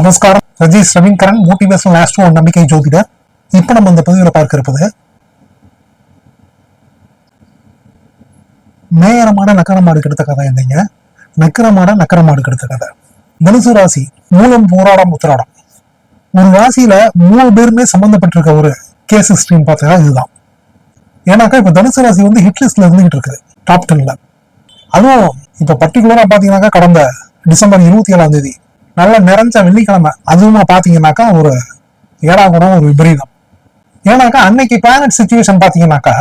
நமஸ்காரம். Rajeesh Raveenkaran motivational astro நம்பிக்கை ஜோதிடர். இப்போ நம்ம இந்த பதிவில் பார்க்க இருப்பது மேயரமான நக்கரமாடு கெடுத்த கதை என்னங்க? நக்கரமாட நக்கரமாடு கெடுத்த கதை. தனுசு ராசி மூலம் போராடம் உத்திராடம். ஒரு ராசியில மூணு பேருமே சம்பந்தப்பட்டிருக்க ஒரு கேஸ் ஹிஸ்டரின்னு பார்த்தா இதுதான். ஏன்னாக்கா இப்ப தனுசு ராசி வந்து ஹிட்லிஸ்ட்ல இருந்துகிட்டு இருக்குது. டாப் டென்ல அதுவும் இப்ப பர்டிகுலரா பாத்தீங்கன்னாக்கா கடந்த டிசம்பர் இருபத்தி ஏழாம் தேதி நல்ல நிறைஞ்ச வெள்ளிக்கிழமை. அதுவுமா பார்த்தீங்கன்னாக்கா ஒரு ஏடா கூட ஒரு விபரீதம். ஏன்னாக்கா அன்னைக்கு பிளானட் சுச்சுவேஷன் பாத்தீங்கன்னாக்கா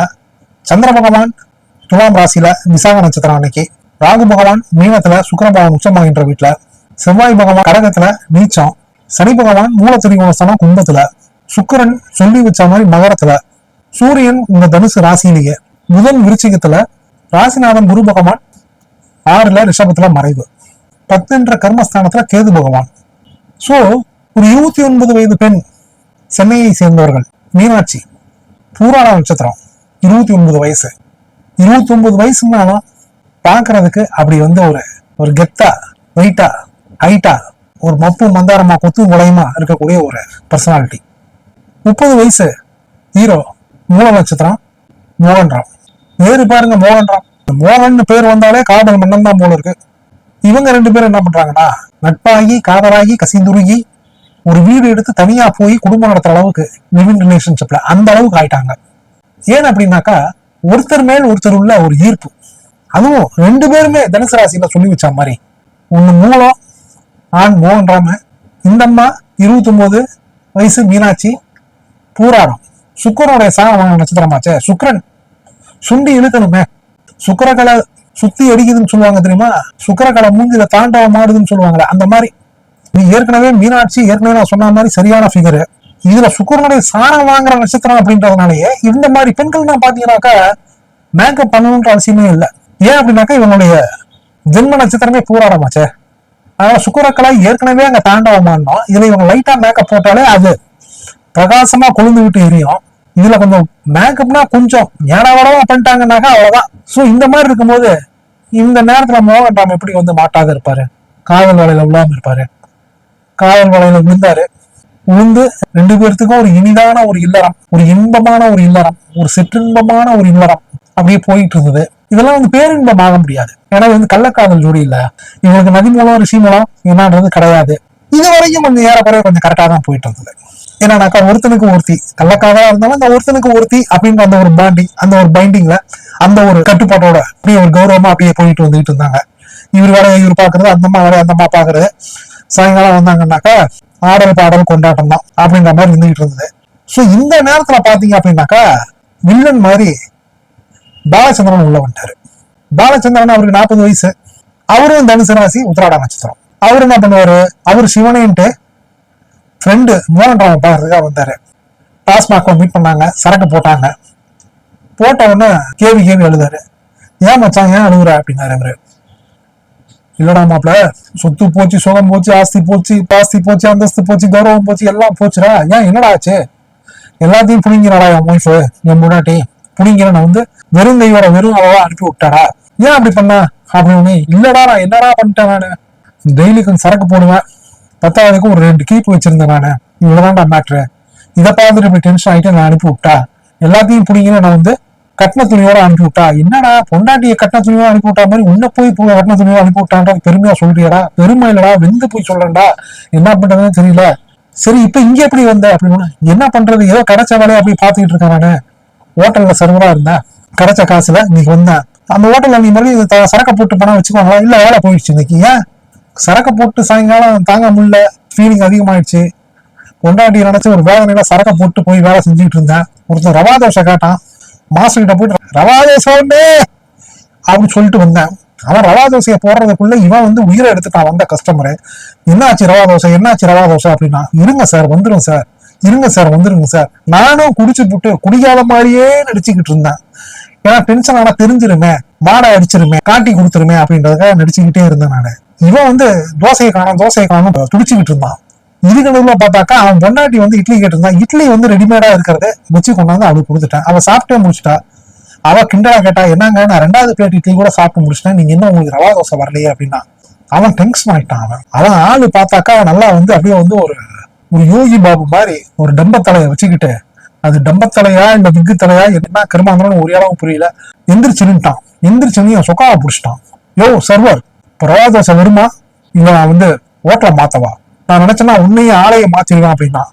சந்திர பகவான் துலாம் ராசியில விசாக நட்சத்திரம் அன்னைக்கு. ராகு பகவான் மீனத்துல சுக்கிர பகவான் உச்சமாகின்ற வீட்டுல செவ்வாய் பகவான் கடகத்துல நீச்சம். சனி பகவான் மூலத்திரிகோணஸ்தானம் கும்பத்துல. சுக்கரன் சொல்லி வச்ச மாதிரி மகரத்துல. சூரியன் உங்க தனுசு ராசியிலேயே. புதன் விருச்சிகத்துல ராசிநாதன் குரு பகவான் ஆறுல ரிஷபத்துல மறைவு. பத்துன்ற கர்மஸ்தானத்துல கேது பகவான். சோ ஒரு இருபத்தி ஒன்பது வயது பெண் சென்னையை சேர்ந்தவர்கள் மீனாட்சி பூராள நட்சத்திரம் இருபத்தி ஒன்பது வயசு. இருபத்தி ஒன்பது வயசுனாலும் பார்க்கறதுக்கு அப்படி வந்து ஒரு ஒரு கெத்தா வெயிட்டா ஹைட்டா ஒரு மப்பு மந்தாரமா கொத்து முளையமா இருக்கக்கூடிய ஒரு பர்சனாலிட்டி முப்பது வயசு ஹீரோ மூல நட்சத்திரம் மோகன் வேறு பாருங்க மோகன் ராம் மோகன் பேர் வந்தாலே காதல் மன்னன் தான் போல இருக்கு. இவங்க ரெண்டு பேரும் என்ன பண்றாங்கன்னா நட்பாகி காதலாகி கசிந்துருகி ஒரு வீடு எடுத்து தனியா போய் குடும்பம் நடத்துற அளவுக்கு லிவிங் ரிலேஷன்ஷிப்ல அந்த அளவுக்கு ஆயிட்டாங்க. ஏன் அப்படின்னாக்கா ஒருத்தர் மேல் ஒருத்தர் உள்ள ஒரு ஈர்ப்பு. அதுவும் ரெண்டு பேருமே தனுசு ராசியில சொல்லி வச்ச மாதிரி. ஒண்ணு மூலம் ஆண் மோகன் இந்த அம்மா இருபத்தி ஒன்பது வயசு மீனாட்சி பூராடம். சுக்கரனுடைய சாக நட்சத்திரமாச்சே சுக்கரன். சுண்டி இழுக்கணுமே. சுக்கரகலை சுத்தி அடிக்குதுன்னு சொல்லுவாங்க தெரியுமா? சுக்கரக்கலை மூஞ்சில தாண்டவம் ஆடுதுன்னு சொல்லுவாங்களே அந்த மாதிரி. நீ ஏற்கனவே மீனாட்சி ஏற்கனவே நான் சொன்ன மாதிரி சரியான ஃபிகர் இதுல சுக்கரனுடைய சாணம் வாங்குற நட்சத்திரம் அப்படின்றதுனாலயே இந்த மாதிரி பெண்கள் தான் பாத்தீங்கன்னாக்கா மேக்கப் பண்ணணுன்ற அவசியமே இல்லை. ஏன் அப்படின்னாக்கா இவனுடைய ஜென்ம நட்சத்திரமே பூராடமாச்சே. அதனால சுக்கரக்கலை ஏற்கனவே அங்க தாண்டவம் ஆடணும் இதுல இவங்க லைட்டா மேக்கப் போட்டாலே அது பிரகாசமா கொழுந்து விட்டு எரியும். இதுல கொஞ்சம் மேக்கப்னா கொஞ்சம் ஏடாவடமா பண்ணிட்டாங்கன்னாக்கா அவ்வளவுதான். சோ இந்த மாதிரி இருக்கும்போது இந்த நேரத்துல மோகன் ராம் எப்படி வந்து மாட்டாத இருப்பாரு? காதல் வலையில விழாம இருப்பாரு. காதல் வலையில விழுந்தாரு. விழுந்து ரெண்டு பேர்த்துக்கும் ஒரு இனிதான ஒரு இல்லறம் ஒரு இன்பமான ஒரு இல்லறம் ஒரு சிற்றின்பமான ஒரு இல்லறம் அப்படியே போயிட்டு இருந்தது. இதெல்லாம் வந்து பேரின்பம் ஆக முடியாது. ஏன்னா இது வந்து கள்ளக்காதல் ஜோடி இல்ல. இவங்களுக்கு நதி மூலம் ரிஷி மூலம் என்னன்றது கிடையாது. இது வரைக்கும் கொஞ்சம் ஏறக்குறைய கொஞ்சம் கரெக்டா தான் போயிட்டு இருந்தது. என்னன்னாக்கா ஒருத்தனுக்கு ஒருத்தி. கள்ளக்காக இருந்தாலும் அந்த ஒருத்தனுக்கு ஒருத்தி அப்படின்ற அந்த ஒரு பாண்டிங் அந்த ஒரு பைண்டிங்ல அந்த ஒரு கட்டுப்பாட்டோட அப்படியே ஒரு கௌரவமா அப்படியே போயிட்டு வந்துட்டு இருந்தாங்க. இவர் வேலையை இவர் பாக்குறது அந்த அம்மா வேலையை அந்த அம்மா பாக்குறது சாயங்காலம் வந்தாங்கன்னாக்கா ஆடல் பாடல் கொண்டாட்டம் தான் அப்படின்ற மாதிரி இருந்துகிட்டு இருந்தது. ஸோ இந்த நேரத்துல பாத்தீங்க அப்படின்னாக்கா வில்லன் மாதிரி பாலச்சந்திரன் உள்ள வந்துட்டாரு. பாலச்சந்திரன் அவருக்கு நாற்பது வயசு. அவரும் தனுசு ராசி உத்திராட நட்சத்திரம். அவர் என்ன பண்ணுவாரு? அவர் சிவனேன்ட்டு ஃப்ரெண்டு மோகன் பார்க்கறதுக்காக வந்தார். டாஸ்மாக் மீட் பண்ணாங்க சரக்கு போட்டாங்க. போட்ட உடனே கேவி கேவி எழுதாரு. ஏன் மச்சான் ஏன் அழுகுற அப்படின்னாரு அவரு. இல்லடா மாப்பிள சொத்து போச்சு சுகம் போச்சு ஆஸ்தி போச்சு பாஸ்தி போச்சு அந்தஸ்து போச்சு கௌரவம் போச்சு எல்லாம் போச்சுடா. ஏன் என்னடா ஆச்சு? எல்லாத்தையும் புடிங்கிறாடா என் ஒய்ஃபு என் முன்னாட்டி புடிங்கிறன வந்து வெறும் கையோட வெறும் அளவா அனுப்பி விட்டாடா. ஏன் அப்படி பண்ண? அப்படின்னு இல்லடா நான் என்னடா பண்ணிட்டேன் நான்? டெய்லி கொஞ்சம் சரக்கு போடுவேன். பத்தாவதுக்கு ஒரு ரெண்டு கீப் வச்சிருந்தேன் நான். இவ்வளவுதான்டா மேட்ரு இதை பார்த்துட்டு இப்படி டென்ஷன் ஆகிட்டு நான் அனுப்பி விட்டா? எல்லாத்தையும் பிடிங்கன்னு நான் வந்து கட்டின துணியோட அனுப்பி விட்டா? என்னடா பொண்டாட்டிய கட்டின துணியோட அனுப்பி விட்டா மாதிரி உன்ன போய் போ- கட்டின துணியோட அனுப்பி விட்டான்றது பெருமையா சொல்றியடா? பெருமை இல்லடா வெந்து போய் சொல்றேன்டா. என்ன பண்றதுன்னு தெரியல. சரி இப்ப இங்க எப்படி வந்த? அப்படின்னு என்ன பண்றது? ஏதோ கிடைச்ச வேலையை அப்படி பாத்துக்கிட்டு இருக்கேன் நானு. ஹோட்டல்ல சர்வரா இருந்தேன். கிடைச்ச காசுல இன்னைக்கு வந்தேன். அந்த ஹோட்டல்ல நீ மறுபடியும் த- சரக்கு போட்டு பணம் வச்சுக்கோங்களா இல்ல வேலை போயிடுச்சு இன்னைக்கு. ஏன்? சரக்கு போட்டு சாயங்காலம் தாங்க முடியல. ஃபீலிங் அதிகமாயிடுச்சு. பொண்டாட்டி நினைச்சு ஒரு வேதனையில சரக்கை போட்டு போய் வேலை செஞ்சுட்டு இருந்தேன். ஒருத்தன் ரவா தோசை கேட்டான். மாஸ்டர் போயிட்டு ரவா தோசை உண்டு! அப்படின்னு சொல்லிட்டு வந்தேன். அவன் ரவா தோசையை போடுறதுக்குள்ள இவன் வந்து உயிரை எடுத்துட்டான் வந்த கஸ்டமரு என்னாச்சு ரவா தோசை? என்னாச்சு ரவா தோசை? அப்படின்னா இருங்க சார் வந்துரும் சார். இருங்க சார் வந்துருங்க சார். நானும் குடிச்சு புட்டு குடிக்காத மாதிரியே நடிச்சுக்கிட்டு இருந்தேன். ஏன்னா டென்ஷன் ஆனா தெரிஞ்சிருமே மாடை அடிச்சிருமே காட்டி கொடுத்துருமே அப்படின்றதுக்காக நடிச்சுக்கிட்டே இருந்தேன் நான். இவன் வந்து தோசையை காணும் தோசையை காணும் துடிச்சுக்கிட்டு இருந்தான். இதுக்கு பார்த்தாக்கா அவன் பொண்டாட்டி வந்து இட்லி கேட்டிருந்தான். இட்லி வந்து ரெடிமேடா இருக்கிறத வச்சு கொண்டாந்து அவளுக்கு கொடுத்துட்டேன். அவள் சாப்பிட்டே முடிச்சிட்டா. அவ கிண்டலா கேட்டா என்னங்க நான் ரெண்டாவது பிளேட் இட்லி கூட சாப்பிட்டு முடிச்சிட்டேன். நீங்க இன்னும் உங்களுக்கு ரவா தோசை வரலையே அப்படின்னா. அவன் டென்ஷன் ஆயிட்டான் அவன். அவன் ஆளு பார்த்தாக்கா நல்லா வந்து அப்படியே வந்து ஒரு ஒரு யோகி பாபு மாதிரி ஒரு டம்பத்தலையை வச்சுக்கிட்டு அது டம்பத்தலையா இந்த விக்கு தலையா என்ன கருமாந்திரம் ஒரு இடம் புரியல எந்திரிச்சு நின்ட்டான் சொக்காவை பிடிச்சிட்டான். யோ சர்வர் இப்போ ரவா தோசை வருமா? இல்லை நான் வந்து ஓட்டலை மாத்தவா? நான் நினச்சேன்னா உன்னையும் ஆலையை மாற்றிடுவேன் அப்படின்னா.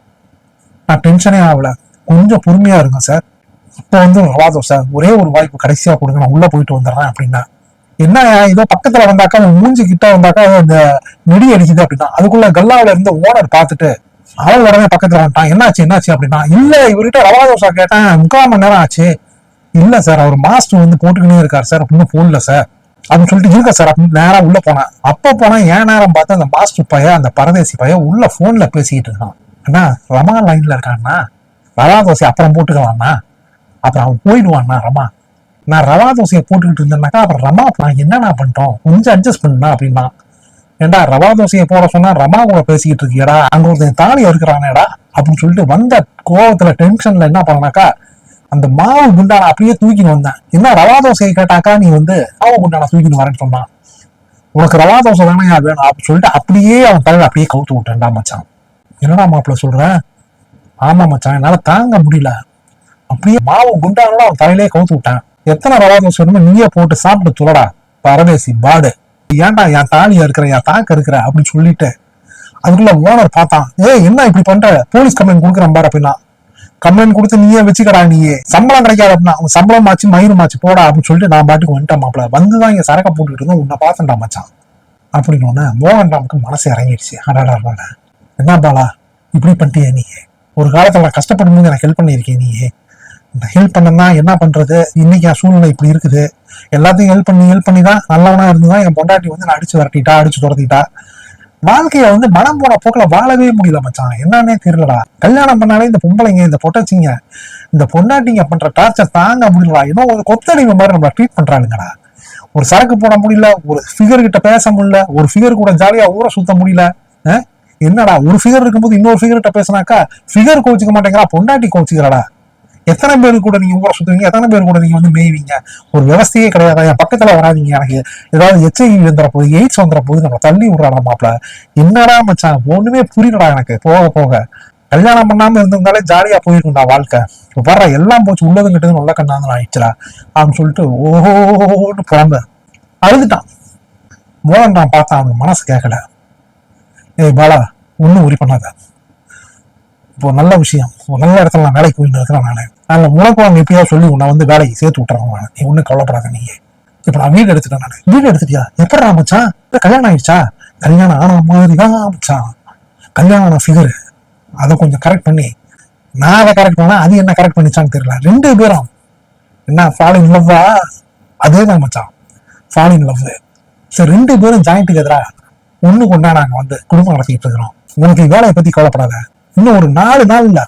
நான் டென்ஷனே ஆகல. கொஞ்சம் பொறுமையா இருங்க சார் இப்போ வந்து ரவா தோசை ஒரே ஒரு வாய்ப்பு கடைசியா கொடுங்க. நான் உள்ள போயிட்டு வந்துடுறேன் அப்படின்னா. என்ன இதோ பக்கத்துல வந்தாக்கா மூஞ்சி கிட்ட வந்தாக்கா இந்த நெடி அடிக்குது அப்படின்னா அதுக்குள்ள கல்லாவில இருந்த ஓனர் பார்த்துட்டு அவன் உடனே பக்கத்துல வந்துட்டான். என்னாச்சு என்னாச்சு அப்படின்னா இல்ல இவர்கிட்ட ரவா தோசை கேட்டேன். முக்கால் மணி நேரம் ஆச்சு. இல்ல சார் அவர் மாஸ்டர் வந்து போட்டுக்கினே இருக்காரு சார் அப்படின்னு போடல சார் அப்படின்னு சொல்லிட்டு இருக்க சார். அப்படின்னு நேரா உள்ள போனேன் அப்ப போனா ஏன் நேரம் பார்த்து அந்த மாஸ்டர் பையன் அந்த பரதேசி பையன் உள்ள போன்ல பேசிக்கிட்டு இருக்கான். அண்ணா ரமா லைன்ல இருக்கான்னா ரவா தோசை அப்புறம் போட்டுக்கலாம்ண்ணா. அப்புறம் அவன் போயிடுவான்னா ரமா. நான் ரவா தோசையை போட்டுக்கிட்டு இருந்தேன்னாக்கா அப்புறம் ரமா நான் என்னண்ணா பண்ணிட்டோம்? கொஞ்சம் அட்ஜஸ்ட் பண்ணா அப்படின்னா ஏண்டா ரவா தோசையை போட சொன்னா ரமா கூட பேசிக்கிட்டு இருக்கியடா. அங்க ஒருத்தன் தாலி இருக்கிறானேடா அப்படின்னு சொல்லிட்டு வந்த கோபத்துல டென்ஷன்ல என்ன பண்ணாக்கா அந்த மாவு குண்டான அப்படியே தூக்கின்னு வந்தேன். என்ன ரவா தோசையை கேட்டாக்கா நீ வந்து மாவு குண்டான தூக்கின்னு வரேன்னு சொன்னான். உனக்கு ரவா தோசை தானே வேணும் அப்படின்னு சொல்லிட்டு அப்படியே அவன் தலையில அப்படியே கவுத்து விட்டேன்டா மச்சான். என்னடா மாப்பிள்ள சொல்றேன் ஆமா மச்சான் என்னால தாங்க முடியல. அப்படியே மாவு குண்டானோட அவன் தலையிலே கவுத்து விட்டான். எத்தனை ரவா தோசை வேணுமோ நீயே போட்டு சாப்பிட்டு துளடா பரதேசி பாடு. ஏன்டா என் தாலியா இருக்கிற என் தாக்க இருக்கிற அப்படின்னு சொல்லிட்டு அதுக்குள்ள ஓனர் பார்த்தான். ஏய் என்ன இப்படி பண்ற? போலீஸ் கம்ப்ளைண்ட் கொடுக்குறேன் பாரு அப்படின்னா. கம்ப்ளைண்ட் கொடுத்து நீயே வச்சுக்கடா நீயே. சம்பளம் கிடைக்காது அப்படின்னா அவன் சம்பளம் ஆச்சு மயிரும் ஆச்சு போடா அப்படின்னு சொல்லிட்டு நான் பாட்டுக்கு வந்துட்டேன் மாப்பிள. வந்து தான் என் சரக்க போட்டுக்கிட்டு இருந்தோம் உன்னை பார்த்தேன்டா மச்சான். அப்படின்னு மோகன் ராமுக்கு மனசு இறங்கிடுச்சு. அடாடா என்ன பாலா இப்படி பண்ணிட்டியே நீ? ஒரு காலத்துல நான் கஷ்டப்படும் போது எனக்கு ஹெல்ப் பண்ணியிருக்கேன் நீ. ஹெல்ப் பண்ணனா என்ன பண்றது? இன்னைக்கு என் சூழ்நிலை இப்படி இருக்குது. எல்லாத்தையும் ஹெல்ப் பண்ணி ஹெல்ப் பண்ணி தான் நல்லவனா இருந்துதான் என் பொண்டாட்டி வந்து நான் அடிச்சு விரட்டிட்டா அடிச்சு துரத்திட்டா. வாழ்க்கைய வந்து மனம் போன போக்கில் வாழவே முடியல மச்சான். என்னன்னே தெரியலடா. கல்யாணம் பண்ணாலே இந்த பொம்பளைங்க இந்த பொட்டச்சிங்க. இந்த பொண்டாட்டிங்க பண்ற டார்ச்சர் தாங்க முடியலடா. ஏதோ ஒரு கொத்தடிவு மாதிரி நம்ம ட்ரீட் பண்றாளுங்கடா. ஒரு சரக்கு போட முடியல ஒரு ஃபிகர் கிட்ட பேச முடியல ஒரு ஃபிகர் கூட ஜாலியா ஊற சுத்த முடியல என்னடா ஒரு ஃபிகர் இருக்கும்போது இன்னொரு ஃபிகர் கிட்ட பேசினாக்கா ஃபிகர் கோச்சிக்க மாட்டேங்கிறா பொண்டாட்டி கோச்சிக்கிறாடா எத்தனை பேர் கூட நீங்க ஊரை சுத்துவீங்க? எத்தனை பேர் கூட நீங்க வந்து மேய்வீங்க? ஒரு விவசாயே கிடையாது. என் பக்கத்துல வராதீங்க எனக்கு. ஏதாவது எச்ஐவி வந்துற போது எய்ட்ஸ் வந்துற போது நம்ம தள்ளி விடுறாடா மாப்பிள என்னடா மச்சான் ஒண்ணுமே புரியலடா எனக்கு. போக போக. கல்யாணம் பண்ணாம இருந்திருந்தாலே ஜாலியா போயிருக்கும்டா வாழ்க்கை. வர்ற எல்லாம் போச்சு. உள்ளதும் கிட்டது நல்ல கண்ணாந்து ஆயிடுச்சுடா. அப்படின்னு சொல்லிட்டு ஓஹோன்னு பிறந்த அழுதுட்டான். மோகன் நான் பார்த்தான். அவனுக்கு மனசு கேட்கல. ஏய் பாலா ஒன்றும் உரி பண்ணாத. இப்போ நல்ல விஷயம். ஒரு நல்ல இடத்துல நான் வேலைக்கு போயிட்டு இருக்கிறேன் நான். நாங்கள் உனக்கு எப்படியா சொல்லி உன்னை வந்து வேலைக்கு சேர்த்து விட்டுறோம் நீ ஒன்றும் கவலைப்படாத நீங்க இப்போ நான் வீடு எடுத்துட்டேன் நான். வீடு எடுத்துட்டியா? எப்படா மச்சான்? இல்லை கல்யாணம் ஆயிடுச்சா? கல்யாணம் ஆன மாதிரி தான் ஆரம்பிச்சான் கல்யாணம் ஆன ஃபிகர் அதை கொஞ்சம் கரெக்ட் பண்ணி. நான் அதை கரெக்ட் பண்ணா அது என்ன கரெக்ட் பண்ணிச்சான்னு தெரியல. ரெண்டு பேரும். என்ன ஃபாலின் லவ்வா அதே தான் மச்சான். ஃபாலின் லவ் சரி ரெண்டு பேரும் ஜாயிண்ட் எதிராக ஒண்ணு கொண்டா நாங்கள் வந்து குடும்பம் நடத்திக்கிட்டு இருக்கிறோம். உனக்கு வேலையை பத்தி கவலைப்படாத. இன்னும் ஒரு நாலு நாள் இல்லை.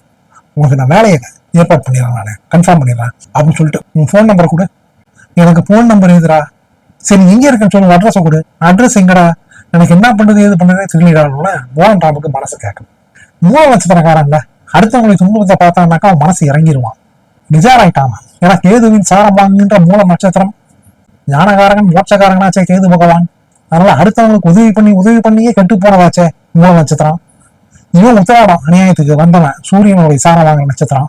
உனக்கு நான் வேலையை ஏற்பாடு பண்ணிடுறேன் நான். கன்ஃபார்ம் பண்ணிடுறேன் அப்படின்னு சொல்லிட்டு உன் ஃபோன் நம்பர் கொடு. எனக்கு ஃபோன் நம்பர் எதுரா சரி நீ இருக்குன்னு இருக்கேன்னு சொல்லு அட்ரஸை கொடு. அட்ரஸ் எங்கடா? எனக்கு என்ன பண்ணுது ஏது பண்ணுறது தெரியலடான்னு மோகன் ராமுக்கு மனசு கேட்கும் மூல நட்சத்திரக்காரன்ல அடுத்தவங்களை துன்பத்தை பார்த்தான்னாக்கா அவன் மனசு இறங்கிடுவான் நிஜாராயிட்டான் ஏன்னா கேதுவின் சாரம் வாங்குகின்ற மூல நட்சத்திரம். ஞானகாரகன் மோட்சக்காரகனாச்சே கேது பகவான். அதனால அடுத்தவங்களுக்கு உதவி பண்ணி உதவி பண்ணியே கெட்டு போனதாச்சே மூல நட்சத்திரம். இவன் உத்தராடம் அநியாயத்துக்கு வந்தவன். சூரியனுடைய சாரம் வாங்குற நட்சத்திரம்.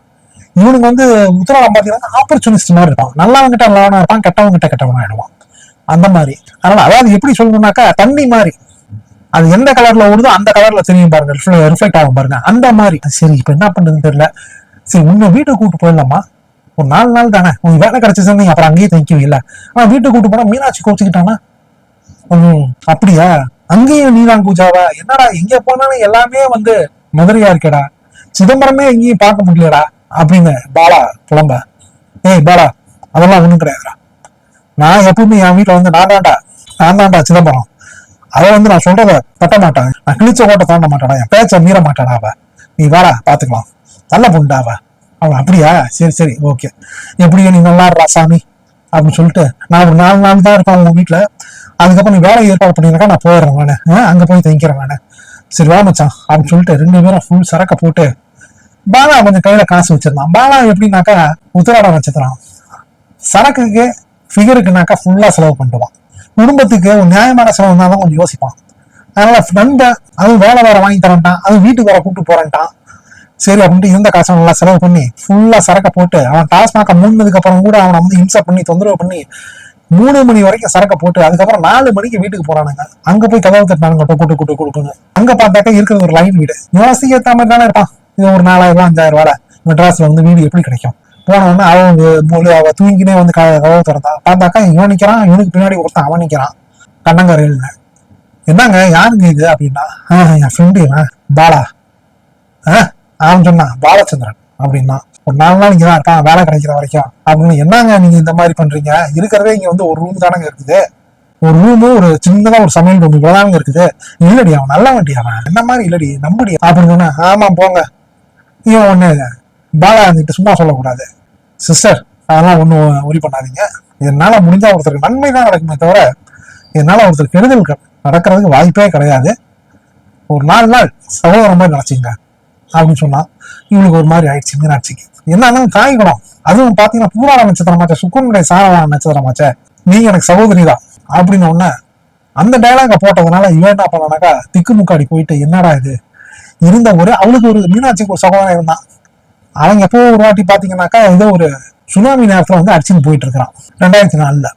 இவனுக்கு வந்து முத்துராமன் பார்த்தீங்கன்னா ஆப்பர்ச்சுனிஸ்ட் மாதிரி இருப்பான் நல்லவங்கிட்ட நல்லவனா இருப்பான் கெட்டவங்கிட்ட கெட்டவனா ஆயிடுவான். அந்த மாதிரி. அதனால அதாவது எப்படி சொல்லணும்னாக்கா தண்ணி மாதிரி. அது எந்த கலர்ல ஓடுதோ அந்த கலர்ல தெரியும் பாருங்க ரிஃப்ளெக்ட் ஆகும் பாருங்க. அந்த மாதிரி. சரி இப்ப என்ன பண்றதுன்னு தெரியல. சரி உன்னை வீட்டுக்கு கூட்டு போயிடலாமா? ஒரு நாலு நாள் தானே. உங்க வேலை கிடைச்சிச்சு நீங்க அப்புறம் அங்கேயே தங்கிக்குவீங்க இல்ல ஆனா வீட்டுக்கு கூட்டு போனா மீனாட்சி கோச்சுக்கிட்டானா? ம் அப்படியா? அங்கேயும் நீதான் பூஜாவா? என்னடா எங்க போனாலும் எல்லாமே வந்து மதுரையா இருக்கேடா. சிதம்பரமே எங்கேயும் பார்க்க முடியலடா. அப்படின்னு பாலா புலம்ப ஏய் பாலா அதெல்லாம் ஒன்றும் கிடையாதுடா. நான் எப்பவுமே என் வீட்டில் வந்து நான் தான்டா நான் தான்டா சிதம்பரம். அவ வந்து நான் சொல்றத தட்ட மாட்டான். நான் கிழிச்ச கோட்டை தாண்ட மாட்டாடா என் பேச்சை மீற மாட்டாடா அவ. நீ வாடா பார்த்துக்கலாம் நல்ல பொண்ணுடா அவ. அவன் அப்படியா? சரி சரி ஓகே. எப்படியோ நீ நல்லா இருடா சாமி அப்படின்னு சொல்லிட்டு நான் ஒரு நாலு நாள் தான் இருப்பேன் உங்க வீட்டில் அதுக்கப்புறம் நீ வேலை ஏற்பாடு பண்ணியிருக்கா நான் போயிடுறேன் வேணே ஆ, போய் தங்கிக்கிறேன் வேணே சரி வா மச்சான் அப்படின்னு சொல்லிட்டு ரெண்டு பேரும் ஃபுல் சரக்கை போட்டு பாலா கொஞ்சம் கையில காசு வச்சிருந்தான். பாலா எப்படின்னாக்கா உத்திராட நட்சத்திரம். சரக்குக்கு ஃபிகருக்குனாக்கா ஃபுல்லா செலவு பண்ணிடுவான். குடும்பத்துக்கு ஒரு நியாயமான செலவு தான் கொஞ்சம் யோசிப்பான். அதனால நண்பன் அதுவும் வேலை வேற வாங்கி தரேன்ட்டான் அது வீட்டுக்கு வர கூப்பிட்டு போறேன்ட்டான். சரி அப்படின்ட்டு இருந்த காசை நல்லா செலவு பண்ணி ஃபுல்லா சரக்கை போட்டு அவன் டாஸ்மாக மூணுனதுக்கு அப்புறம் கூட அவனை வந்து இம்சை பண்ணி தொந்தரவு பண்ணி மூணு மணி வரைக்கும் சரக்கை போட்டு அதுக்கப்புறம் நாலு மணிக்கு வீட்டுக்கு போறானுங்க. அங்க போய் கதவு தட்டினானுங்க கூட்டு கூட்டு கொடுக்குன்னு அங்க பார்த்தாக்கா இருக்கிறது ஒரு லைன் வீடு. யோசிக்க ஏத்த மாதிரி தானே இருப்பான். இது ஒரு நாலாயிரம் ரூபா அஞ்சாயிரம் ரூபாய் மெட்ராஸ்ல வந்து வீடு எப்படி கிடைக்கும்? போன அவன் மூணு அவ தூங்கினே வந்து கதவை திறந்தான். பார்த்தாக்கா இவன் நிக்கிறான் இவனுக்கு பின்னாடி ஒருத்தன் அவன் நிக்கிறான். கண்ணங்கரையில் என்னங்க யாருங்க இது அப்படின்னா? என் ஃப்ரெண்டு இவன். பாலா. ஆ, அவன் சொன்னான் பாலச்சந்திரன் அப்படின்னா. ஒரு நாலு நாள் இங்க தான் இருக்கான் வேலை கிடைக்கிற வரைக்கும். அப்படின்னு என்னங்க நீங்க இந்த மாதிரி பண்றீங்க? இருக்கிறதே இங்க வந்து ஒரு ரூம் தானங்க இருக்குது. ஒரு ரூமு ஒரு சின்னதா ஒரு சமையல் ரூம் இவ்வளவுதாங்க இருக்குது. இல்லடி அவன் நல்ல வண்டி அவன். என்ன மாதிரி இல்லடி நம்படி. அப்படின்னு சொன்னா ஆமா போங்க. இவன் ஒன்று பாலா இருந்துட்டு சும்மா சொல்லக்கூடாது. சிஸ்டர் அதெல்லாம் ஒன்றும் உரி பண்ணாதீங்க. இதனால முடிஞ்சா ஒருத்தருக்கு நன்மை தான் நடக்குமே தவிர இதனால ஒருத்தர் கெடுதல் நடக்கிறதுக்கு வாய்ப்பே கிடையாது. ஒரு நாலு நாள் சகோதரம் மாதிரி நினைச்சிங்க அப்படின்னு சொன்னா இவனுக்கு ஒரு மாதிரி ஆயிடுச்சு மீனாட்சிக்கு. என்னன்னா காய்கணும் அதுவும் பார்த்தீங்கன்னா பூராட நட்சத்திரமாச்சே சுக்குனுடைய சாரவான நட்சத்திரமாச்சே. நீங்க எனக்கு சகோதரி தான் அப்படின்னு ஒன்று அந்த டைலாக போட்டதுனால இவன் என்ன பண்ணானாக்கா திக்குமுக்காடி போயிட்டு என்னடா இது? இருந்த ஒரு அவளுக்கு ஒரு மீனாட்சிக்கு ஒரு சகோதரன் இருந்தான். அவன் எப்போ ஒரு வாட்டி பாத்தீங்கன்னாக்கா ஏதோ ஒரு சுனாமி நேரத்துல வந்து அடிச்சுன்னு போயிட்டு இருக்கிறான் ரெண்டாயிரத்தி நாலுல.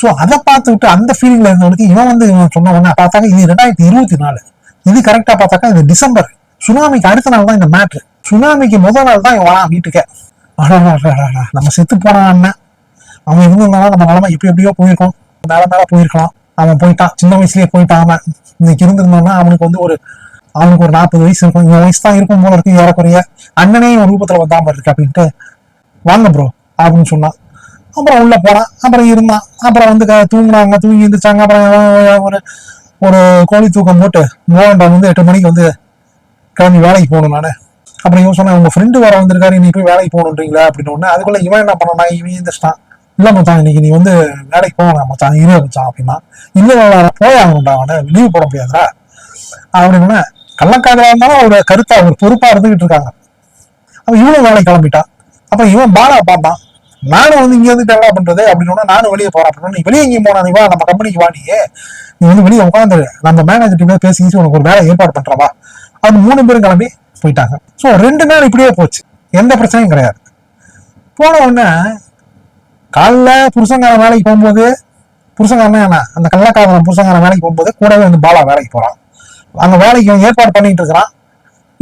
சோ அதை பார்த்துக்கிட்டு அந்த ஃபீலிங்ல இருந்தவனுக்கு இவன் வந்து இவன் சொன்ன உடனே பார்த்தாக்க இது ரெண்டாயிரத்தி இருபத்தி நாலு. இது கரெக்டா பார்த்தாக்கா இது டிசம்பர். சுனாமிக்கு அடுத்த நாள் தான் இந்த மேட்ரு சுனாமிக்கு முதல் நாள் தான் இவன் வரான் வீட்டுக்கு. நம்ம செத்து போனான் அண்ணன் அவன் இருந்திருந்தாலும் நம்ம நிலைமை எப்படி எப்படியோ போயிருக்கோம் மேல மேல போயிருக்கலாம் அவன் போயிட்டான் சின்ன வயசுலயே போயிட்டான் அவன் இன்னைக்கு இருந்திருந்தோம்னா அவனுக்கு வந்து ஒரு அவனுக்கு ஒரு நாற்பது வயசு இருக்கும். இவன் வயசு தான் இருக்கும் போல இருக்கு ஏறக்குறைய. அண்ணனே ஒரு ரூபத்தில் வந்தாம இருக்கு அப்படின்ட்டு வாங்க ப்ரோ அப்படின்னு சொன்னான். அப்புறம் உள்ள போனான். அப்புறம் இருந்தான். அப்புறம் வந்து க- தூங்கி எழுந்திரிச்சாங்க அப்புறம் ஒரு ஒரு கோழி தூக்கம் போட்டு மோகன்டான் வந்து எட்டு மணிக்கு வந்து கிளம்பி வேலைக்கு போகணும் நான். அப்புறம் இவன் சொன்னேன் உங்க ஃப்ரெண்டு வர வந்திருக்காரு. நீ போய் வேலைக்கு போகணுன்றீங்களா? அப்படின்னு ஒன்று அதுக்குள்ள இவன் என்ன பண்ணனா இவன் எழுந்திரிச்சிட்டான் இல்ல மச்சான் இன்னைக்கு நீ வந்து வேலைக்கு போகணும் மச்சான். இரு மச்சான் அப்படின்னா இல்ல இல்ல, போய் ஆகணும்டா அவனை. லீவ் போட முடியாதா அப்படின்னா கள்ளக்காதலா இருந்தாலும் அவரோட கருத்தா ஒரு பொறுப்பா இருந்துகிட்டு இருக்காங்க. அவன் இவனும் வேலைக்கு கிளம்பிட்டான். அப்போ இவன் பாலா பார்த்தான் நானும் வந்து இங்க வந்து டெவலப் பண்றது? அப்படின்னு நானும் வெளியே போறேன். நீ வெளியே இங்கே போனா நீ வா நம்ம கம்பெனிக்கு வா நீ. நீ வந்து வெளியே உட்காந்து நம்ம மேனேஜர் டீம்ல பேசி உனக்கு ஒரு வேலை ஏற்பாடு பண்றவா அது மூணு பேரும் கிளம்பி போயிட்டாங்க. ஸோ ரெண்டு நாள் இப்படியே போச்சு. எந்த பிரச்சனையும் கிடையாது. போன உடனே காலைல புருஷங்காரன் வேலைக்கு போகும்போது புருஷங்காரன் என்ன? அந்த கள்ளக்காரன் புருஷங்காரன் வேலைக்கு போகும்போது கூடவே வந்து பாலா வேலைக்கு போறான். அங்க வேலைக்கு இவன் ஏற்பாடு பண்ணிட்டு இருக்கிறான்.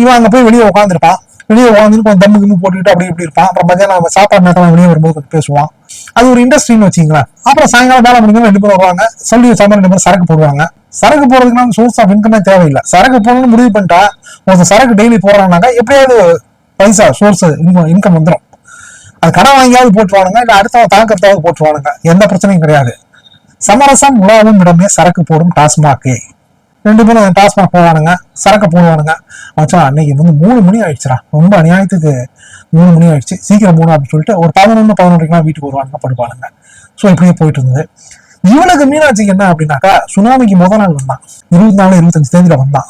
இவன் அங்க போய் வெளியே உட்காந்துருப்பான் வெளியே உட்காந்து கொஞ்சம் தம்மு கிம்மு போட்டுக்கிட்டு அப்படி இப்படி இருப்பான். அப்புறம் மத்தியானம் அவன் சாப்பாடு நேரத்தில் வெளியே வரும்போது பேசுவான். அது ஒரு இண்டஸ்ட்ரின்னு வச்சுங்களேன் அப்புறம் சாயங்காலம் வேலை முடிஞ்சு ரெண்டு பேரும் வருவாங்க. சொல்லி சாயந்தரம் ரெண்டு பேரும் சரக்கு போடுவாங்க. சரக்கு போடுறதுக்கு நம்ம சோர்ஸ் ஆஃப் இன்கமே தேவையில்லை. சரக்கு போடணும்னு முடிவு பண்ணிட்டா ஒருத்தர் சரக்கு டெய்லி போடுறாங்கனாக்கா எப்படியாவது பைசா சோர்ஸ் இன்கம் இன்கம் வந்துடும் அது கடன் வாங்கியாவது போட்டுருவானுங்க இல்லை அடுத்தவன் தாக்கத்தாவது போட்டுருவானுங்க. எந்த பிரச்சனையும் கிடையாது. சமரசம் உலாவும் இடமே சரக்கு போடும் டாஸ்மாகே. ரெண்டு பேரும் டாஸ்மாக் போவானுங்க சரக்கு போடுவானுங்க. மச்சான் அன்னைக்கு வந்து மூணு மணி ஆயிடுச்சுரா ரொம்ப அநியாயத்துக்கு மூணு மணி ஆயிடுச்சு. சீக்கிரம் மூணு அப்படின்னு சொல்லிட்டு ஒரு பதினொன்று பதினொன்றுக்குலாம் வீட்டுக்கு வருவானுங்க படுப்பானுங்க. ஸோ இப்படியே போயிட்டு இருந்தது. இவனுக்கு மீனாட்சிக்கு என்ன அப்படின்னாக்கா சுனாமிக்கு முதல் நாள் வந்தான். இருபத்தி நாலு இருபத்தஞ்சு தேதியில வந்தான்.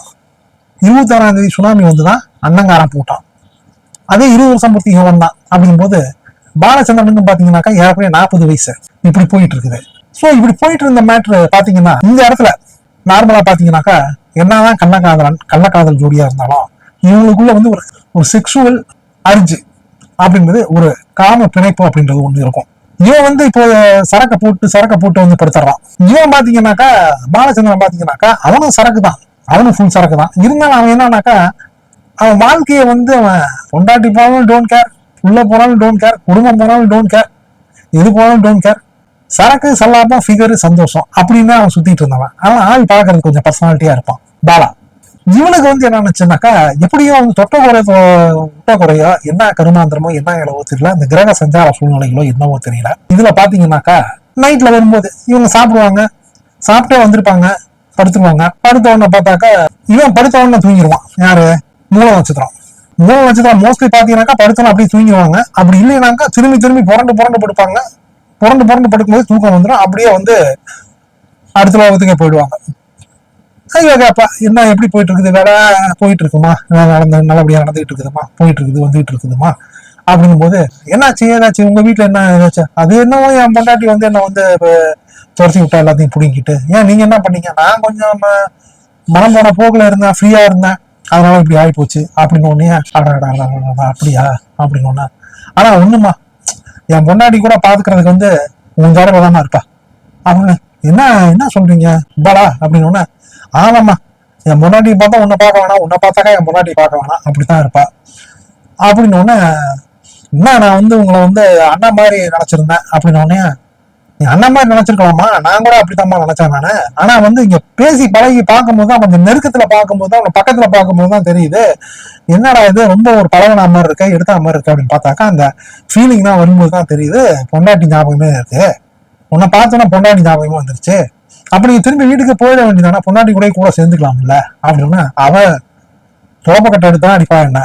இருபத்தாறாம் தேதி சுனாமி வந்துதான் அண்ணங்காரன் போட்டான். அதே இருபது வருஷம் பொறுத்து இவன் வந்தான். அப்படிங்கும்போது பாலச்சந்திரனுக்கு பாத்தீங்கன்னாக்கா ஏறக்குறைய நாற்பது வயசு. இப்படி போயிட்டு இருக்குது. சோ இப்படி போயிட்டு இருந்த மேட்ரு பாத்தீங்கன்னா இந்த இடத்துல நார்மலா பாத்தீங்கன்னாக்கா என்னதான் கண்ணக்காதலன் கண்ணக்காதல் ஜோடியா இருந்தாலும் இவங்களுக்குள்ள வந்து ஒரு ஒரு செக்ஷுவல் அர்ஜ் அப்படின்றது ஒரு காம பிணைப்பு அப்படின்றது ஒண்ணு இருக்கும். இவன் வந்து இப்போ சரக்கை போட்டு சரக்கை போட்டு வந்து படுத்துறான். இவன் பாத்தீங்கன்னாக்கா பாலச்சந்திரன் பாத்தீங்கன்னாக்கா அவனும் சரக்கு தான். அவனும் ஃபுல் சரக்கு தான். இருந்தாலும் அவன் என்னன்னாக்கா அவன் வாழ்க்கையை வந்து அவன் பொண்டாட்டி போனாலும் டோன்ட் கேர் உள்ள போனாலும் டோன்ட் கேர் குடும்பம் போனாலும் டோன்ட் கேர் எது போனாலும் டோன்ட் கேர் சரக்கு சல்லாபம் ஃபிகர் சந்தோஷம் அப்படின்னு அவன் சுத்திட்டு இருந்தவன். ஆனால் ஆள் பார்க்கறதுக்கு கொஞ்சம் பர்சனாலிட்டியா இருப்பான். பாலா இவனுக்கு வந்து என்ன நினைச்சுனாக்கா எப்படியோ வந்து தொட்ட குறை தொட்ட குறையோ என்ன கருமாந்திரமோ என்ன இளவோ தெரியல. இந்த கிரக சஞ்சார சூழ்நிலைகளோ என்னவோ தெரியல. இதுல பாத்தீங்கன்னாக்கா நைட்ல வரும்போது இவங்க சாப்பிடுவாங்க. சாப்பிட்டே வந்திருப்பாங்க. படுத்துருவாங்க. படுத்த உடனே பார்த்தாக்கா இவன் படுத்த உடனே தூங்கிடுவான் யாரு? மூல நட்சத்திரம். மூல நட்சத்திரம் மோஸ்ட்லி பாத்தீங்கன்னாக்கா படுத்தோம் அப்படியே தூங்கிடுவாங்க அப்படி இல்லைனாக்கா திரும்பி திரும்பி புரண்டு புரண்டு படுப்பாங்க. புரண்டு புரண்டு படுக்கும்போது தூக்கம் வந்துடும் அப்படியே வந்து அடுத்த லோகத்துக்கே போயிடுவாங்க. ஐயோ கேப்பா என்ன எப்படி போயிட்டு இருக்குது வேலை போயிட்டு இருக்குமா நடந்து நல்லபடியாக நடந்துகிட்டு இருக்குதுமா போயிட்டு இருக்குது வந்துகிட்டு இருக்குதுமா அப்படிங்கும் போது என்னாச்சு ஏதாச்சு உங்க வீட்டுல என்ன ஏதாச்சு? அது என்னவோ என் பொண்டாட்டி வந்து என்ன வந்து துரத்தி விட்டா எல்லாத்தையும் பிடிங்கிட்டு. ஏன் நீங்க என்ன பண்ணீங்க? நான் கொஞ்சம் மனம் போன போக்குல இருந்தேன் ஃப்ரீயா இருந்தேன். அதனால இப்படி ஆகி போச்சு அப்படின்னு ஒன்னே அடடா, அப்படியா அப்படின்னு ஒண்ணு ஆனா ஒண்ணுமா என் பொண்டாட்டி கூட பாத்துக்கிறதுக்கு வந்து உன் தடவை இருப்பா அப்படின்னு என்ன என்ன சொல்றீங்க? பாலா அப்படின்னு ஒண்ணு ஆமாம்மா என் பொண்டாட்டி பார்த்தா உன்னை பார்க்க வேணாம் உன்னை பார்த்தாக்கா என் பொண்டாட்டி பார்க்க வேணாம் அப்படித்தான் இருப்பா. அப்படின்னு உடனே என்ன நான் வந்து உங்களை வந்து அண்ணா மாதிரி நினைச்சிருந்தேன் அப்படின்னு நீ அண்ணன் மாதிரி நினைச்சிருக்கலாமா? நான் கூட அப்படித்தாம்மா நினைச்சேன் நானு. ஆனா வந்து இங்க பேசி பழகி பார்க்கும்போது தான் கொஞ்சம் நெருக்கத்துல பார்க்கும்போது தான் உன்னை பக்கத்துல பார்க்கும்போது தான் தெரியுது. என்னடா இது ரொம்ப ஒரு பழகின மாதிரி இருக்கு எடுத்த மாதிரி இருக்கு அப்படின்னு பார்த்தாக்கா அந்த ஃபீலிங் தான் வரும்போது தான் தெரியுது பொண்டாட்டி ஞாபகமே இருக்கு. உன்னை பார்த்தோன்னா பொண்டாட்டி ஞாபகமே வந்துருச்சு. அப்படி நீ திரும்பி வீட்டுக்கு போயிட வேண்டியதானா பொண்டாட்டி கூட கூட சேர்ந்துக்கலாம்ல அப்படின்னு அவ தோப்பக்கட்டை எடுத்தா அடிப்பா என்ன?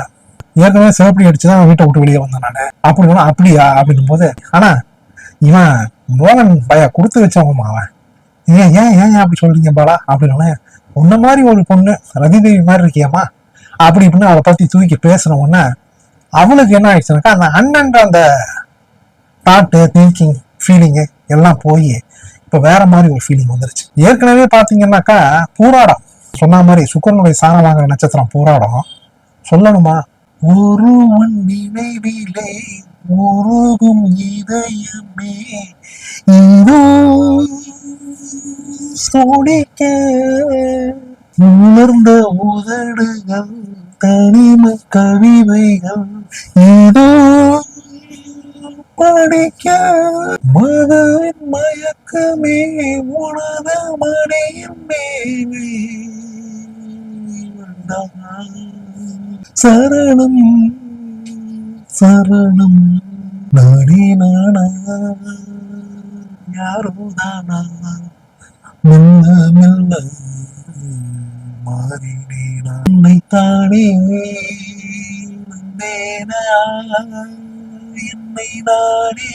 ஏற்கனவே சிவப்படி அடிச்சுதான் வீட்டை விட்டு வெளியே வந்தேன் நான். அப்படி அப்படியா? அப்படின்னும் போது ஆனா இவன் மோகன் பய கொடுத்து வச்சவங்க அவன்? ஏன் ஏன் ஏன் ஏன் அப்படி சொல்றீங்க பாலா? அப்படின்னு உன்ன மாதிரி ஒரு பொண்ணு ரதிதேவி மாதிரி இருக்கியம்மா? அப்படி இப்படின்னு அவளை பத்தி தூக்கி பேசின உடனே அவளுக்கு என்ன ஆயிடுச்சுனாக்கா அந்த அண்ணன்ற அந்த தாட்டு திங்கிங் ஃபீலிங்கு எல்லாம் போய் இப்போ வேற மாதிரி ஒரு ஃபீலிங் வந்துருச்சு. ஏற்கனவே பார்த்தீங்கன்னாக்கா பூராடம். சொன்ன மாதிரி சுக்கரனுடைய சாணம் வாங்குற நட்சத்திரம் பூராடம். சொல்லணுமா? ஒரு நினைவிலே உருகும் இதயமே. இதோ சோடிக்க உணர்ந்த உதடுகள் தனிம கவிதைகள் இதோ படிக்க. மதவின் மயக்கமே உணத மடியின் மேலே சரணம் சரணம். நானே நானா? யாரோ தானா மெல்ல மெல்ல மாறினேனா? உன்னைத்தானே வந்தேனா? என்னை நானே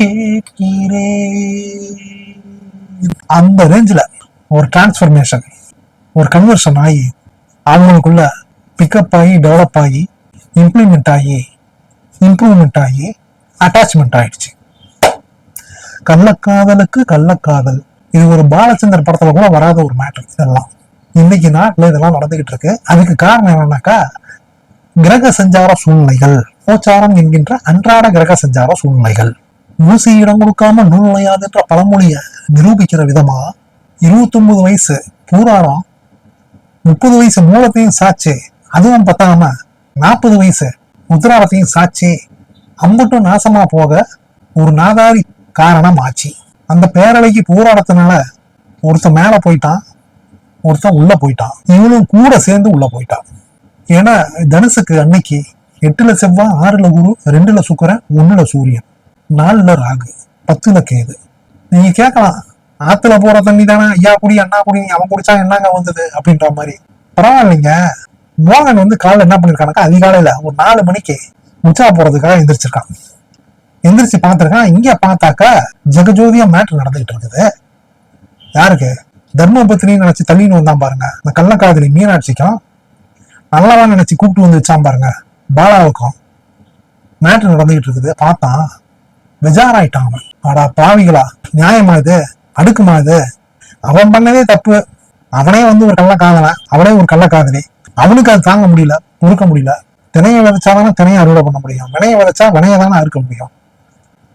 கேட்கிறேன். அந்த ரேஞ்சில் ஒரு டிரான்ஸ்ஃபர்மேஷன் ஒரு கன்வர்ஷன் ஆகி அவங்களுக்குள்ள பிக்கப் ஆகி டெவலப் ஆகி இம்ப்ளிமெண்ட் ஆகி இம்ப்ரூவ்மெண்ட் ஆகி அட்டாச்மெண்ட் ஆயிடுச்சு. கள்ளக்காதலுக்கு கள்ளக்காதல். இது ஒரு பாலச்சந்தர் படத்துல கூட வராத ஒரு மேட்டர் இதெல்லாம். இன்னைக்கு நாட்டில் இதெல்லாம் நடந்துகிட்டு இருக்கு. அதுக்கு காரணம் என்னன்னாக்கா கிரக சஞ்சார சூழ்நிலைகள். கோச்சாரம் என்கின்ற அன்றாட கிரக சஞ்சார சூழ்நிலைகள். ஊசி இடம் கொடுக்காம நூல்நிலையாதுன்ற பழமொழிய நிரூபிக்கிற விதமா இருபத்தொன்பது வயசு பூராடம் முப்பது வயசு மூலத்தையும் சாச்சு அதுவும் பத்தாம நாற்பது வயசு முத்திராரத்தையும் சாட்சி அம்பட்டும் நாசமா போக ஒரு நாதாரி காரணம் ஆச்சு அந்த பேரலைக்கு போராடத்தினால ஒருத்தன் மேல போயிட்டான் ஒருத்தன் உள்ள போயிட்டான். இவனும் கூட சேர்ந்து உள்ள போயிட்டான். ஏன்னா தனுசுக்கு அன்னைக்கு எட்டுல செவ்வாய் ஆறுல குரு ரெண்டுல சுக்கரன் ஒண்ணுல சூரியன் நாலுல ராகு பத்துல கேது. நீங்க கேட்கலாம் ஆத்துல போற தண்ணி தானே ஐயா குடி அண்ணா குடி அவன் குடிச்சா என்னங்க வந்தது? அப்படின்ற மாதிரி. பரவாயில்லைங்க. மோகன் வந்து காலைல என்ன பண்ணிருக்கானாக்கா அதிகாலையில ஒரு நாலு மணிக்கு உச்சா போறதுக்காக எந்திரிச்சிருக்கான். எந்திரிச்சு பார்த்துருக்கான் இங்க பார்த்தாக்கா ஜெகஜோதியா மேட்ரு நடந்துகிட்டு இருக்குது. யாருக்கு? தர்மபத்தினின்னு நினைச்சு தள்ளின்னு வந்தான் பாருங்க. இந்த கள்ளக்காதலி மீனாட்சிக்கும் நல்லவா நினைச்சு கூப்பிட்டு வந்து வச்சான் பாருங்க பாலாவுக்கும் மேட்ரு நடந்துகிட்டு இருக்குது. பார்த்தான் பெஜாராயிட்டான் அவன். ஆடா பாவிகளா நியாயமா இது? அடுக்குமா இது? அவன் பண்ணதே தப்பு. அவனே வந்து ஒரு கள்ளக்காதலன் அவனே ஒரு கள்ளக்காதலி. அவனுக்கு அது தாங்க முடியல கொடுக்க முடியல. தினையை விதைச்சாதானே தினையை அறுவடை பண்ண முடியும். வினையை விதைச்சா வினையை தானே அறுக்க முடியும்.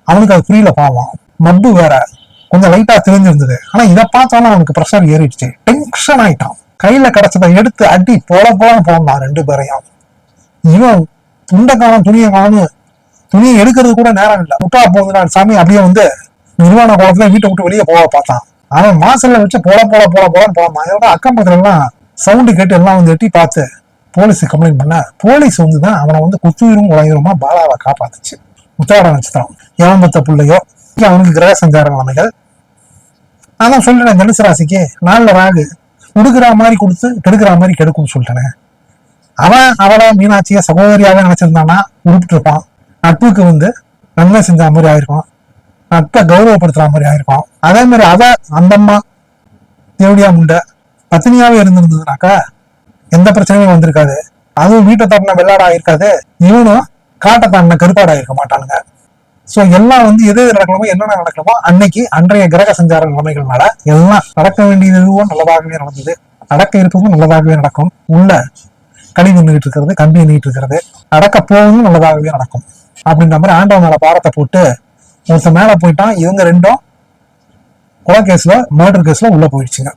அவனுக்கு அது புரியல பாவம். மப்பு வேற. கொஞ்சம் லைட்டா தெரிஞ்சிருந்தது. ஆனா இதை பார்த்தோன்னா அவனுக்கு ப்ரெஷர் ஏறிடுச்சு. டென்ஷன் ஆயிட்டான். கையில கிடைச்சதை எடுத்து அடி போல போல போனான் ரெண்டு பேரையும். இவன் துண்டை காணும் துணியை காணும் துணியை எடுக்கிறது கூட நேரம் இல்லை. முட்டா போகுது சாமி அப்படியே வந்து நிர்வாண கோலத்துல வீட்டை விட்டு வெளியே போக பார்த்தான். அவன் மாசல்ல வச்சு போல போல போல போலன்னு போனான். இதோட அக்கம் பக்கத்துல எல்லாம் சவுண்டு கேட்டு எல்லாம் வந்து எட்டி பார்த்து போலீஸ் கம்ப்ளைண்ட் பண்ண போலீஸ் வந்து தான் அவனை வந்து குத்துயிரும் உலகிருமா பாலாவை காப்பாத்துச்சு. உத்தாட நட்சத்திரம் ஏவம்பத்த பிள்ளையோ அவனுக்கு கிரக சஞ்சார நிலைமைகள். அதான் சொல்லிட்டேன் தனுசு ராசிக்கு நாலுல ராகு உடுக்கிற மாதிரி கொடுத்து கெடுக்கிற மாதிரி கெடுக்கும்னு சொல்லிட்டேனே. அவன் அவளை மீனாட்சிய சகோதரியாக நினைச்சிருந்தானா உருப்பிட்டு இருப்பான். நட்புக்கு வந்து நன்மை செஞ்ச மாதிரி ஆயிருக்கும். நட்பை கௌரவப்படுத்துற மாதிரி ஆயிருக்கும். அதே மாதிரி அவ அந்தம்மா தேவடியா முண்டை பத்தினியாவே இருந்திருந்ததுனாக்கா எந்த பிரச்சனையும் வந்திருக்காது. அதுவும் வீட்டை தட்டின வெள்ளாடா இருக்காது இவனும் காட்டை தாண்டின கருப்பாடா இருக்க மாட்டானுங்க. சோ எல்லாம் வந்து எது எது நடக்கணுமோ என்னென்ன நடக்கணுமோ அன்னைக்கு அன்றைய கிரக சஞ்சார நிலைமைகள்னால எல்லாம் நடக்க வேண்டியது எதுவும் நல்லதாகவே நடந்தது. நடக்க இருப்பதும் நல்லதாகவே நடக்கும். உள்ள களி நின்றுட்டு இருக்கிறது கம்பி நின்றுட்டு இருக்கிறது. நடக்க போகவும் நல்லதாகவே நடக்கும். அப்படின்ற மாதிரி ஆண்டவன் மேல பாரத்தை போட்டு ஒருத்தன் மேல போயிட்டான் இவங்க ரெண்டும் கொலை கேஸ்ல மர்டர் கேஸ்ல உள்ள போயிடுச்சுங்க.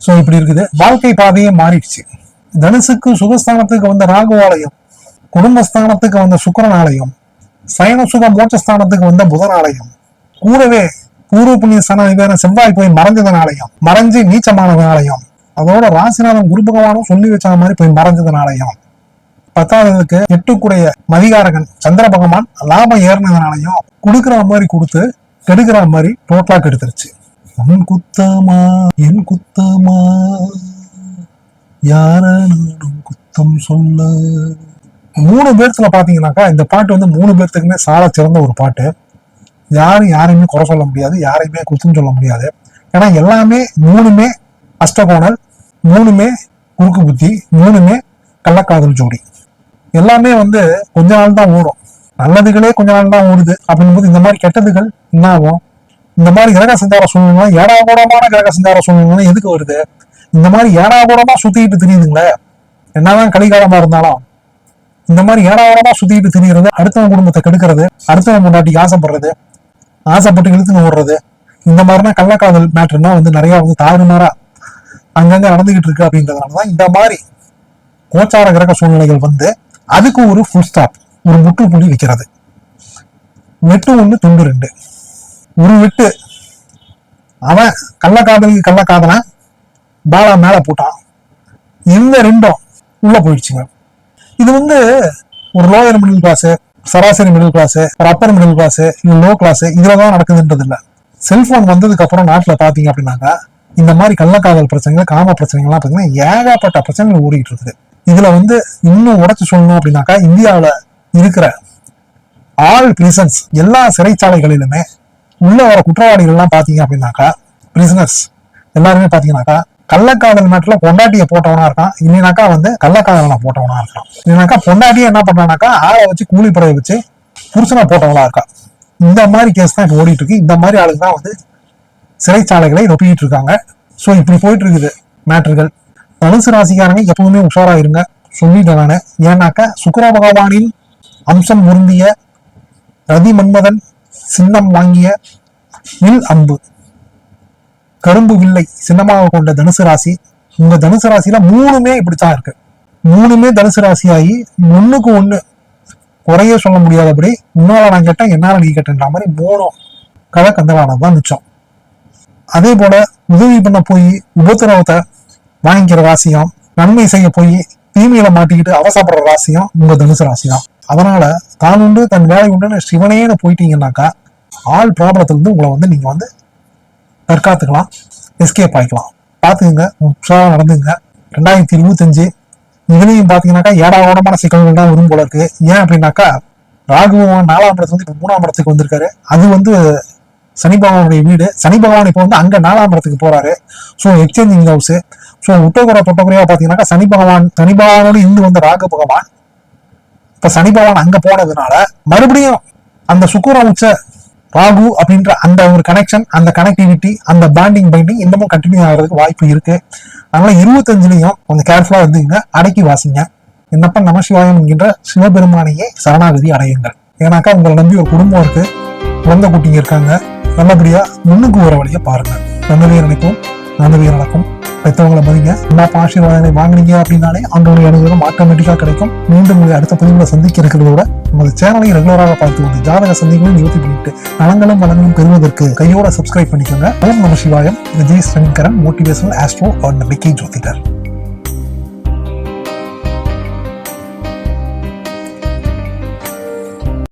சோ இப்படி இருக்குது. வாழ்க்கை பாதையே மாறிடுச்சு. தனுசுக்கு சுகஸ்தானத்துக்கு வந்த ராகுவாலயம் குடும்பஸ்தானத்துக்கு வந்த சுக்கரனாலயம் சயன சுக மோட்சஸ்தானத்துக்கு வந்த புதனாலயம் கூடவே பூர்வ புண்ணிய ஸ்தான செவ்வாய் போய் மறைஞ்சதனாலயம் மறைஞ்சு நீச்சமானதனாலயம் அதோட ராசிநாதன் குரு பகவானும் சொல்லி வச்ச மாதிரி போய் மறைஞ்சதனாலயம். பத்தாவதுக்கு எட்டுக்குடைய மதிகாரகன் சந்திர பகவான் லாபம் ஏறினதுனாலையும் கொடுக்கிற மாதிரி கொடுத்து கெடுக்கிற மாதிரி டோட்டலா கெடுத்துருச்சு. உன் குத்தமா என் குத்தமா? யார நானும் குத்தம் சொல்ல. மூணு பேர்த்துல பாத்தீங்கன்னாக்கா இந்த பாட்டு வந்து மூணு பேர்த்துக்குமே சால சிறந்த ஒரு பாட்டு. யாரும் யாரையுமே குறை சொல்ல முடியாது யாரையுமே குத்தம் சொல்ல முடியாது. ஏன்னா எல்லாமே மூணுமே அஷ்டகோணல் மூணுமே குறுக்கு புத்தி மூணுமே கள்ளக்காதல் ஜோடி. எல்லாமே வந்து கொஞ்ச நாள் தான் ஓடும். நல்லதுகளே கொஞ்ச நாள் தான் ஓடுது. அப்படிங்கும்போது இந்த மாதிரி கெட்டதுகள் என்ன ஆகும் இந்த மாதிரி கிரக சஞ்சார சூழ்நிலை ஏடாகூடமான கிரக சஞ்சார சூழ்நிலை எதுக்கு வருது? இந்த மாதிரி ஏடாகூடமா சுத்திட்டு திரியுதுங்களே. என்னதான் கலிகாலமா இருந்தாலும் இந்த மாதிரி ஏடாகூடமா சுத்திட்டு திரியிறது அடுத்தவங்க குடும்பத்தை கெடுக்கிறது அடுத்தவங்க முன்னாடி ஆசைப்படுறது ஆசைப்பட்டு இழுத்துன்னு ஓடுறது இந்த மாதிரினா கள்ளக்காதல் மேட்ருனா வந்து நிறைய வந்து தாறுமாறா அங்கங்க நடந்துகிட்டு இருக்கு அப்படின்றதுனாலதான் இந்த மாதிரி கோச்சார கிரக சூழ்நிலைகள் வந்து அதுக்கு ஒரு ஃபுல் ஸ்டாப் ஒரு முற்றுப்புள்ளி வைக்கிறது வெட்டு ஒண்ணு துண்டு ரெண்டு. ஒரு வெட்டு அவன் கள்ளக்காதலுக்கு கள்ளக்காதலை? பாலா மேல போட்டான். இந்த ரெண்டும் உள்ள போயிடுச்சுங்க. இது வந்து ஒரு லோயர் மிடில் கிளாஸ் சராசரி மிடில் கிளாஸ் ஒரு அப்பர் மிடில் கிளாஸ் இல்ல லோ கிளாஸ் இதுலதான் நடக்குதுன்றது இல்ல செல்போன் வந்ததுக்கு அப்புறம் நாட்டுல பாத்தீங்க அப்படின்னாக்கா இந்த மாதிரி கள்ளக்காதல் பிரச்சனைகள் காம பிரச்சனைகள்லாம் பாத்தீங்கன்னா ஏகப்பட்ட பிரச்சனைகள் ஓடிட்டு இருக்குது. இதுல வந்து இன்னும் உடைச்சு சொல்லணும் அப்படின்னாக்கா இந்தியாவுல இருக்கிற ஆல் பிரிசன்ஸ் எல்லா சிறைச்சாலைகளிலுமே உள்ள வர குற்றவாளிகள் எல்லாம் பாத்தீங்க அப்படின்னாக்கா பிரிசனர்ஸ் எல்லாருமே பாத்தீங்கன்னாக்கா கள்ளக்காதல் மேட்ல பொண்டாட்டிய போட்டவனா இருக்கான். இல்லைனாக்கா வந்து கள்ளக்காதலனை போட்டவனா இருக்கான். இல்லைனாக்கா பொண்டாட்டிய என்ன பண்றானாக்கா ஆளை வச்சு கூலி படைய வச்சு புருஷனை போட்டவனா இருக்கான். இந்த மாதிரி கேஸ் தான் இப்போ ஓடிட்டு இருக்கு இந்த மாதிரி ஆளுங்க தான் வந்து சிறைச்சாலைகளை ரொப்பிட்டு இருக்காங்க. ஸோ இப்படி போயிட்டு இருக்குது மேட்டர்கள். தனுசு ராசிக்காரங்க எப்பவுமே உஷாரா இருங்க சொல்லிட்டேன் நானு. ஏன்னாக்கா சுக்கர பகவானின் அம்சம் முருந்திய ரதி மன்மதன் சின்னம் வாங்கிய வில் அம்பு. கரும்பு வில்லை சின்னமாக கொண்ட தனுசு ராசி. உங்க தனுசு ராசியில மூணுமே இப்படித்தான் இருக்கு. மூணுமே தனுசு ராசியாகி ஒண்ணுக்கு ஒண்ணு குறைய சொல்ல முடியாதபடி உன்னால நான் கேட்டேன் என்னால நீ கேட்டேன்ற மாதிரி மூணும் கதை கந்தலானதான் மிச்சம். அதே போல உதவி பண்ண போய் உபத்திரவத்தை வாங்கிக்கிற ராசியும் நன்மை செய்ய போய் தீமையில மாட்டிக்கிட்டு அவசரப்படுற ராசியும் உங்க தனுசு ராசி தான் அதனால தான் உண்டு தன் வேலை உண்டுன்னு சிவனேன்னு போயிட்டீங்கன்னாக்கா ஆள் ப்ராப்ளத்துலேருந்து உங்களை வந்து நீங்கள் வந்து தற்காத்துக்கலாம் எஸ்கேப் ஆகிக்கலாம் பார்த்துக்குங்க உஷாரா நடந்துங்க ரெண்டாயிரத்தி இருபத்தஞ்சு இதுலயும் பார்த்தீங்கன்னாக்கா ஏடாவோடமான சிக்கல்கள் தான் வரும் போல இருக்கு. ஏன் அப்படின்னாக்கா ராகுபவன் நாலாம் இடத்துல வந்து இப்போ மூணாம் இடத்துக்கு வந்திருக்காரு. அது வந்து சனி பகவானுடைய வீடு. சனி பகவான் இப்போ வந்து அங்கே நாலாம் இடத்துக்கு போறாரு. ஸோ எக்ஸ்சேஞ்சிங் ஹவுஸ் ஸோ உட்டகுறை தொட்டகுறையா பார்த்தீங்கன்னாக்கா சனி பகவான் சனி பகவானோடு இருந்து வந்த ராகு பகவான் இப்ப சனி பகவான் அங்க போனதுனால மறுபடியும் அந்த சுக்குர உச்ச ராகு அப்படின்ற அந்த ஒரு கனெக்ஷன் அந்த கனெக்டிவிட்டி அந்த பாண்டிங் பைண்டிங் இன்னமும் கண்டினியூ ஆகிறதுக்கு வாய்ப்பு இருக்கு. அதனால இருபத்தஞ்சுலையும் கொஞ்சம் கேர்ஃபுல்லா இருந்தீங்க அடக்கி வாசிங்க. என்னப்ப நமசிவாயம் என்கின்ற சிவபெருமானையே சரணாகதி அடையுங்கள். ஏன்னாக்கா உங்களை நம்பி ஒரு குடும்பம் இருக்கு. குழந்தை குட்டிங்க இருக்காங்க. நல்லபடியா முன்னுக்கு வர வழியை பாருங்க. நல்லவே நினைப்போம் நல்லவே நடக்கும். பெற்றவங்களை மதிங்க. எல்லா ஆசீர்வாதங்களை வாங்கினீங்க அப்படின்னாலே அவங்களுடைய அனுகிரகம் ஆட்டோமேட்டிக்காக கிடைக்கும். மீண்டும் உங்களை அடுத்த பதிவுல சந்திக்க இருக்கிறதோட உங்கள் சேனலை ரெகுலராக பார்த்து வந்து ஜாதக சந்திகளையும் நிவர்த்தி பண்ணிட்டு நலங்களும் வளங்களும் பெறுவதற்கு கையோட சப்ஸ்கிரைப் பண்ணிக்கோங்க. ஓம் நம சிவாயம். விஜய் சங்கரன் மோட்டிவேஷனல் ஆஸ்ட்ரோ நம்பிக்கை ஜோதிடர்.